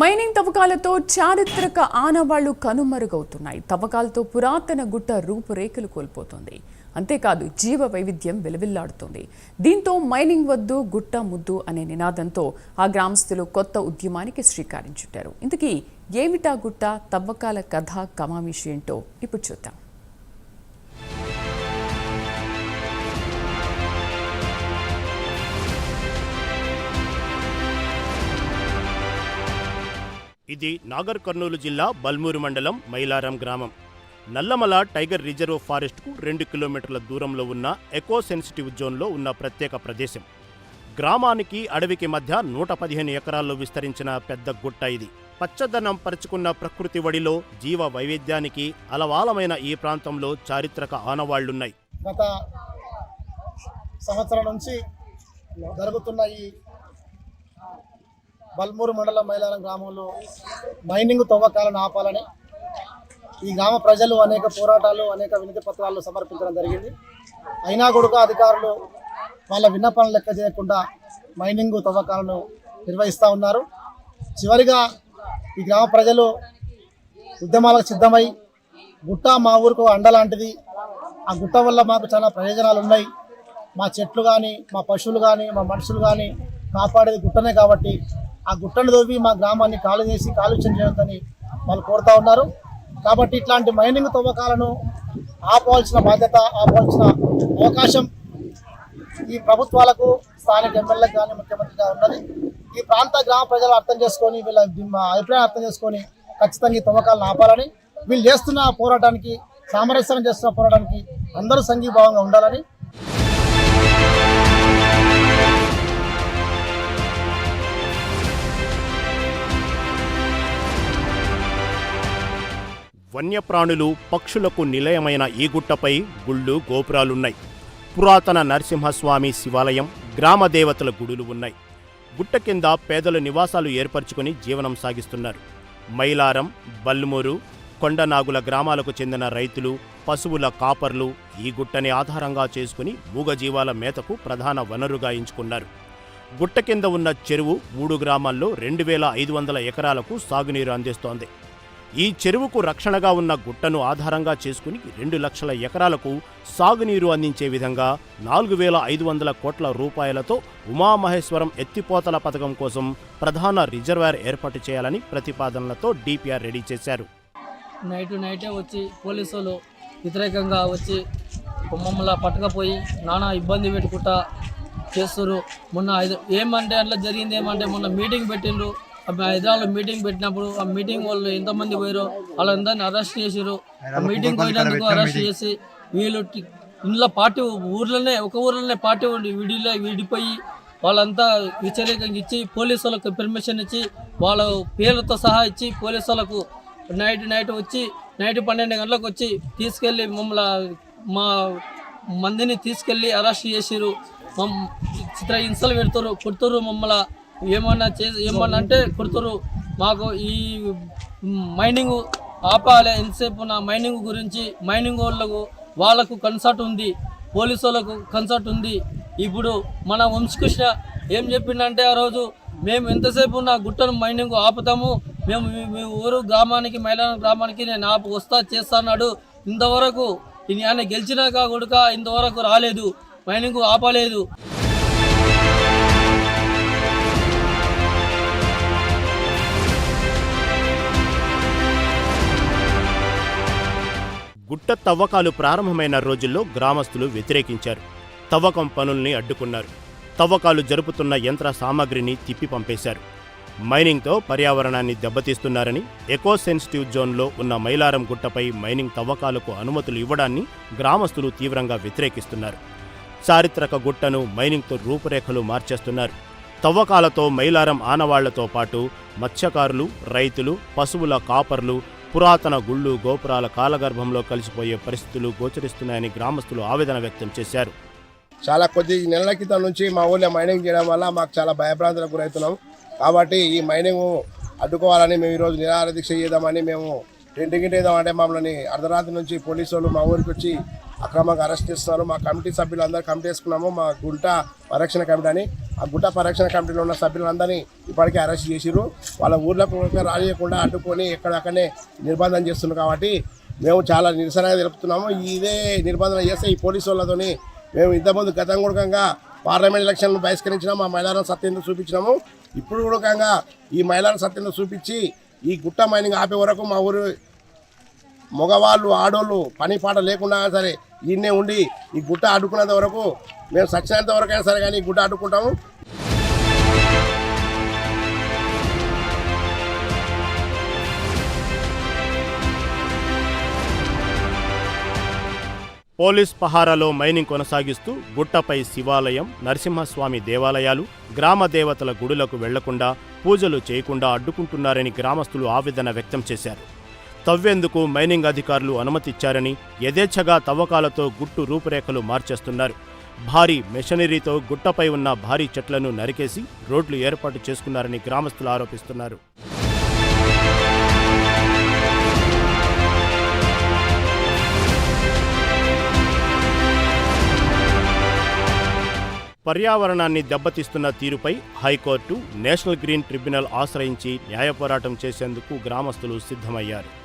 Mining తవ్వకాలతో చారిత్రక ఆనవాళ్ళు కనుమరుగవుతున్నాయి. తవ్వకాలతో పురాతన గుట్ట రూపురేఖలు కోల్పోతుంది. అంతేకాదు జీవ వైవిధ్యం వెలువిల్లాడుతుంది. దీంతో మైనింగ్ వద్దు గుట్ట ముద్దు అనే నినాదంతో ఆ గ్రామస్తులు కొత్త ఉద్యమానికి శ్రీకారం చుట్టారు ఇంతకీ ఏమిటా గుట్ట తవ్వకాల కథ కమామిషి ఏంటో ఇప్పుడు చూద్దాం. ఇది నాగర్ కర్నూలు జిల్లా బల్మూరు మండలం మైలారం గ్రామం. నల్లమల టైగర్ రిజర్వ్ ఫారెస్ట్కు రెండు కిలోమీటర్ల దూరంలో ఉన్న ఎకో సెన్సిటివ్ జోన్లో ఉన్న ప్రత్యేక ప్రదేశం. గ్రామానికి అడవికి మధ్య నూట పదిహేను ఎకరాల్లో విస్తరించిన పెద్ద గుట్ట ఇది. పచ్చదనం పరుచుకున్న ప్రకృతి వడిలో జీవ వైవిధ్యానికి అలవాలమైన ఈ ప్రాంతంలో చారిత్రక ఆనవాళ్ళున్నాయి. గత సంవత్సరం నుంచి జరుగుతున్న ఈ బల్మూరు మండలం మైలారం గ్రామంలో మైనింగ్ తవ్వకాలను ఆపాలని ఈ గ్రామ ప్రజలు అనేక పోరాటాలు అనేక వినతి పత్రాలు సమర్పించడం జరిగింది. అయినా కూడా అధికారులు వాళ్ళ విన్నపాలను లెక్క చేయకుండా మైనింగ్ తవ్వకాలను నిర్వహిస్తూ ఉన్నారు. చివరిగా ఈ గ్రామ ప్రజలు ఉద్యమాలకు సిద్ధమై గుట్ట మా ఊరుకు అండ లాంటిది. ఆ గుట్ట వల్ల మాకు చాలా ప్రయోజనాలు ఉన్నాయి. మా చెట్లు కానీ మా పశువులు కానీ మా మనుషులు కానీ కాపాడేది గుట్టనే కాబట్టి ఆ గుట్టను తవ్వి మా గ్రామాన్ని కాలు చేసి కాలుష్యం చేయొద్దని వాళ్ళు కోరుతా ఉన్నారు. కాబట్టి ఇట్లాంటి మైనింగ్ తవ్వకాలను ఆపవలసిన బాధ్యత ఆపవలసిన అవకాశం ఈ ప్రభుత్వాలకు స్థానిక ఎమ్మెల్యేలకు కానీ ముఖ్యమంత్రిగా ఉన్నది. ఈ ప్రాంత గ్రామ ప్రజలు అర్థం చేసుకొని వీళ్ళ మా అభిప్రాయం అర్థం చేసుకొని ఖచ్చితంగా ఈ తవ్వకాలను ఆపాలని వీళ్ళు చేస్తున్న పోరాటానికి సామరస్యం చేస్తున్న పోరాటానికి అందరూ సంఘీభావంగా ఉండాలని వన్యప్రాణులు పక్షులకు నిలయమైన ఈ గుట్టపై గుళ్ళు గోపురాలున్నాయి. పురాతన నరసింహస్వామి శివాలయం గ్రామ దేవతల గుడులు ఉన్నాయి. గుట్ట కింద పేదలు నివాసాలు ఏర్పరచుకుని జీవనం సాగిస్తున్నారు. మైలారం బల్మూరు కొండనాగుల గ్రామాలకు చెందిన రైతులు పశువుల కాపర్లు ఈ గుట్టని ఆధారంగా చేసుకుని మూగజీవాల మేతకు ప్రధాన వనరుగా ఎంచుకున్నారు. గుట్ట కింద ఉన్న చెరువు మూడు గ్రామాల్లో రెండు వేల ఐదు వందల ఎకరాలకు సాగునీరు అందిస్తోంది. ఈ చెరువుకు రక్షణగా ఉన్న గుట్టను ఆధారంగా చేసుకుని రెండు లక్షల ఎకరాలకు సాగునీరు అందించే విధంగా నాలుగు వేల ఐదు వందల కోట్ల రూపాయలతో ఉమామహేశ్వరం ఎత్తిపోతల పథకం కోసం ప్రధాన రిజర్వాయర్ ఏర్పాటు చేయాలని ప్రతిపాదనలతో డిపిఆర్ రెడీ చేశారు. నైట్ నైటే వచ్చి పోలీసులు వ్యతిరేకంగా వచ్చి మమ్మల్ని పట్టకపోయి నానా ఇబ్బంది పెట్టుకుంటా చేస్తారు మొన్న ఐదు ఏమంటే అట్లా జరిగింది? ఏమంటే మొన్న మీటింగ్ పెట్టిండ్రు. హైదరాబాద్లో మీటింగ్ పెట్టినప్పుడు ఆ మీటింగ్ వాళ్ళు ఎంతమంది పోయారో వాళ్ళందరినీ అరెస్ట్ చేసిరు ఆ మీటింగ్ పోయినందుకు అరెస్ట్ చేసి వీళ్ళు ఇంట్లో పార్టీ ఊర్లోనే ఒక ఊర్లోనే పార్టీ ఉండి విడిలో విడిపోయి వాళ్ళంతా వ్యతిరేకంగా ఇచ్చి పోలీసు వాళ్ళకు పర్మిషన్ ఇచ్చి వాళ్ళ పేర్లతో సహా ఇచ్చి పోలీసు వాళ్ళకు నైట్ నైట్ వచ్చి నైట్ పన్నెండు గంటలకు వచ్చి తీసుకెళ్ళి మమ్మల్ని మా మందిని తీసుకెళ్ళి అరెస్ట్ చేసిరు మమ్ చిత్ర హింసలు పెడతారు కొడుతురు మమ్మల్ని. ఏమన్నా చేసి ఏమన్నా అంటే కుడుతురు మాకు ఈ మైనింగ్ ఆపాలి ఎంతసేపు నా మైనింగ్ గురించి మైనింగ్ వాళ్ళకు వాళ్ళకు కన్సర్ట్ ఉంది పోలీసు వాళ్ళకు కన్సర్ట్ ఉంది. ఇప్పుడు మన వంశకృష్ణ ఏం చెప్పిండంటే ఆ రోజు మేము ఎంతసేపు నా గుట్టను మైనింగ్ ఆపుతాము మేము మీ- ఊరు గ్రామానికి మైలాన గ్రామానికి నేను ఆపు వస్తా చేస్తాన్నాడు ఇంతవరకు ఆయన గెలిచినాక కొడుక ఇంతవరకు రాలేదు మైనింగ్ ఆపలేదు. గుట్ట తవ్వకాలు ప్రారంభమైన రోజుల్లో గ్రామస్తులు వ్యతిరేకించారు. తవ్వకం పనుల్ని అడ్డుకున్నారు. తవ్వకాలు జరుపుతున్న యంత్ర సామాగ్రిని తిప్పి పంపేశారు. మైనింగ్తో పర్యావరణాన్ని దెబ్బతీస్తున్నారని ఎకో సెన్సిటివ్ జోన్లో ఉన్న మైలారం గుట్టపై మైనింగ్ తవ్వకాలకు అనుమతులు ఇవ్వడాన్ని గ్రామస్తులు తీవ్రంగా వ్యతిరేకిస్తున్నారు. చారిత్రక గుట్టను మైనింగ్తో రూపురేఖలు మార్చేస్తున్నారు. తవ్వకాలతో మైలారం ఆనవాళ్ళతో పాటు మత్స్యకారులు రైతులు పశువుల కాపర్లు పురాతన గుళ్ళు గోపురాల కాలగర్భంలో కలిసిపోయే పరిస్థితులు గోచరిస్తున్నాయని గ్రామస్తులు ఆవేదన వ్యక్తం చేశారు. చాలా కొద్ది నెలల క్రితం నుంచి మా ఊళ్ళో మైనింగ్ చేయడం వల్ల మాకు చాలా భయభ్రాంతులకు గురవుతున్నాం. కాబట్టి ఈ మైనింగ్ అడ్డుకోవాలని మేము ఈరోజు నిరాహార దీక్ష చేద్దామని మేము ఇంటికి అంటే మమ్మల్ని అర్ధరాత్రి నుంచి పోలీసు వాళ్ళు మా ఊరికి వచ్చి అక్రమంగా అరెస్ట్ చేస్తున్నారు. మా కమిటీ సభ్యులు అందరూ కమిటీ వేసుకున్నాము. మా గుంట పరిరక్షణ కమిటీ అని ఆ గుట్ట పరిరక్షణ కమిటీలో ఉన్న సభ్యులందరినీ ఇప్పటికే అరెస్ట్ చేసిరు వాళ్ళ ఊర్లకు రానియకుండా అడ్డుకొని ఎక్కడక్కడనే నిర్బంధం చేస్తున్నారు కాబట్టి మేము చాలా నిరసనగా తెలుపుతున్నాము. ఇదే నిర్బంధన చేస్తే ఈ పోలీసు వాళ్ళతోని మేము ఇంతకుముందు గతంగుడకంగా పార్లమెంట్ ఎలక్షన్లు బహిష్కరించినాము మా మైలారం సత్యంతో చూపించినాము. ఇప్పుడు కూడా ఈ మైలారం సత్యంతో చూపించి ఈ గుట్ట మైనింగ్ ఆపే వరకు మా ఊరు మగవాళ్ళు ఆడోళ్ళు పని పాట లేకుండా సరే ఈయన్నే ఉండి ఈ గుట్ట అడ్డుకునేంత వరకు మేము సచ్చినంత వరకైనా సరే కానీ ఈ గుట్ట అడ్డుకుంటాము పోలీస్ పహారాలో మైనింగ్ కొనసాగిస్తూ గుట్టపై శివాలయం నరసింహస్వామి దేవాలయాలు గ్రామ దేవతల గుడులకు వెళ్ళకుండా పూజలు చేయకుండా అడ్డుకుంటున్నారని గ్రామస్తులు ఆవేదన వ్యక్తం చేశారు. తవ్వేందుకు మైనింగ్ అధికారులు అనుమతిచ్చారని యథేచ్ఛగా తవ్వకాలతో గుట్టు రూపురేఖలు మార్చేస్తున్నారు. భారీ మెషనరీతో గుట్టపై ఉన్న భారీ చెట్లను నరికేసి రోడ్లు ఏర్పాటు చేసుకున్నారని గ్రామస్తులు ఆరోపిస్తున్నారు. పర్యావరణాన్ని దెబ్బతీస్తున్న తీరుపై హైకోర్టు నేషనల్ గ్రీన్ ట్రిబ్యునల్ ఆశ్రయించి న్యాయ పోరాటం చేసేందుకు గ్రామస్తులు సిద్ధమయ్యారు.